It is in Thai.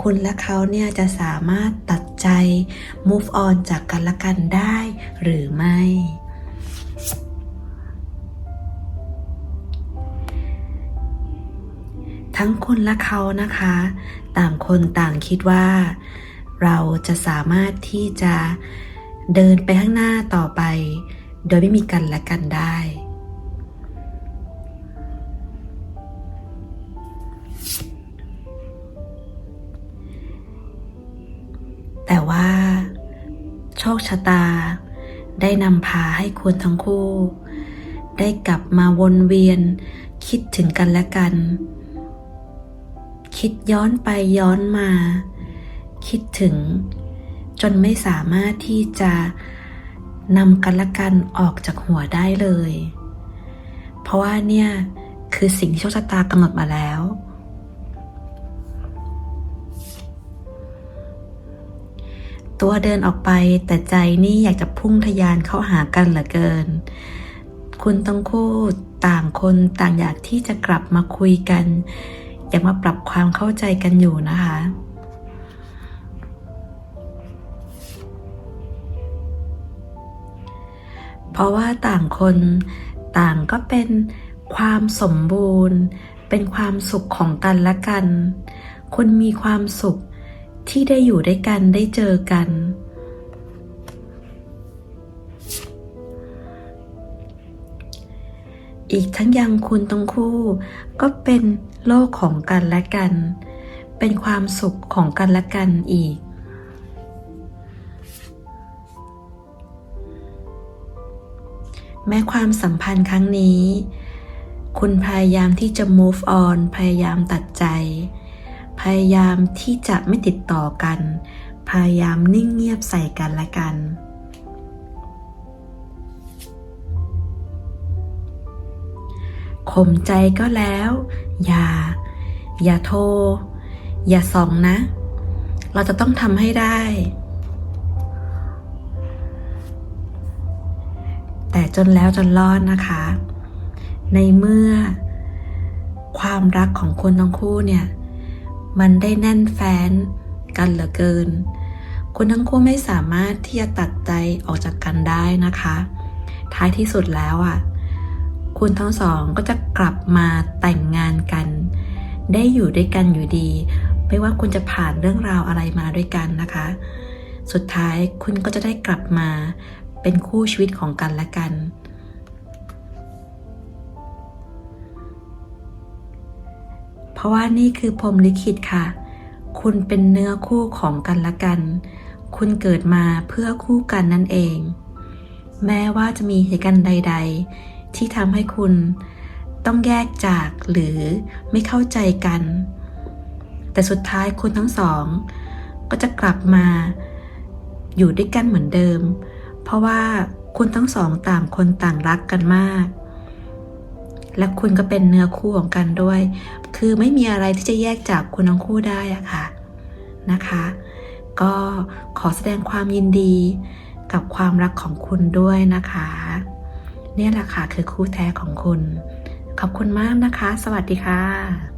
คุณและเขาเนี่ยจะสามารถตัดใจ move on จากกันและกันได้หรือไม่ ทั้งคุณและเขานะคะ ต่างคนต่างคิดว่า เราจะสามารถที่จะเดินไปข้างหน้าต่อไป โดยไม่มีกันและกันได้ แต่ว่า โชคชะตา ได้นำพาให้คุณทั้งคู่ ได้กลับมาวนเวียน คิดถึงกันและกัน คิดย้อนไปย้อนมา คิดถึง จนไม่สามารถที่จะนำกันและกันออกจากหัวได้เลย เพราะว่าเนี่ย คือสิ่งที่โชคชะตากำหนดมาแล้ว ตัวเดินออกไปแต่ใจนี่อยากจะพุ่งทะยานเข้าหากันเหลือเกิน คุณต้องคู่ต่างคนต่างอยากที่จะกลับมาคุยกัน อยากมาปรับความเข้าใจกันอยู่นะคะ เพราะว่าต่างคนต่างก็เป็นความสมบูรณ์ เป็นความสุขของกันและกัน คุณมีความสุข ที่ได้อยู่ด้วยกันได้เจอกัน อีกทั้งยังคุณทั้งคู่ ก็เป็นโลกของกันและกัน เป็นความสุขของกันและกันอีกแม้ความสัมพันธ์ครั้งนี้ คุณพยายามที่จะ move on พยายามตัดใจ พยายามที่จะไม่ติดต่อกัน พยายามนิ่งเงียบใส่กันและกัน ข่มใจก็แล้ว อย่า อย่าโทร อย่าส่องนะ เราจะต้องทำให้ได้ แต่จนแล้วจนรอดนะคะ ในเมื่อความรักของคนทั้งคู่เนี่ย มันได้แน่นแฟ้นกันเหลือเกินคุณทั้งคู่ไม่สามารถที่จะตัดใจออกจากกันได้นะคะ ท้ายที่สุดแล้วอะ คุณทั้งสองก็จะกลับมาแต่งงานกัน ได้อยู่ด้วยกันอยู่ดี ไม่ว่าคุณจะผ่านเรื่องราวอะไรมาด้วยกันนะคะ สุดท้ายคุณก็จะได้กลับมาเป็นคู่ชีวิตของกันและกัน ราะว่านี่คือพรมลิขิตค่ะ คุณเป็นเนื้อคู่ของกันและกัน คุณเกิดมาเพื่อคู่กันนั่นเอง แม้ว่าจะมีเหตุการณ์ใด ๆ ที่ทำให้คุณต้องแยกจากหรือไม่เข้าใจกัน แต่สุดท้ายคุณทั้งสอง ก็จะกลับมาอยู่ด้วยกันเหมือนเดิม เพราะว่าคุณทั้งสองต่างคนต่างรักกันมาก และคุณก็เป็นเนื้อคู่ของกันด้วย คือไม่มีอะไรที่จะแยกจากคุณทั้งคู่ได้อะค่ะนะคะ ก็ขอแสดงความยินดีกับความรักของคุณด้วยนะคะ เนี่ยแหละค่ะคือคู่แท้ของคุณ ขอบคุณมากนะคะ สวัสดีค่ะ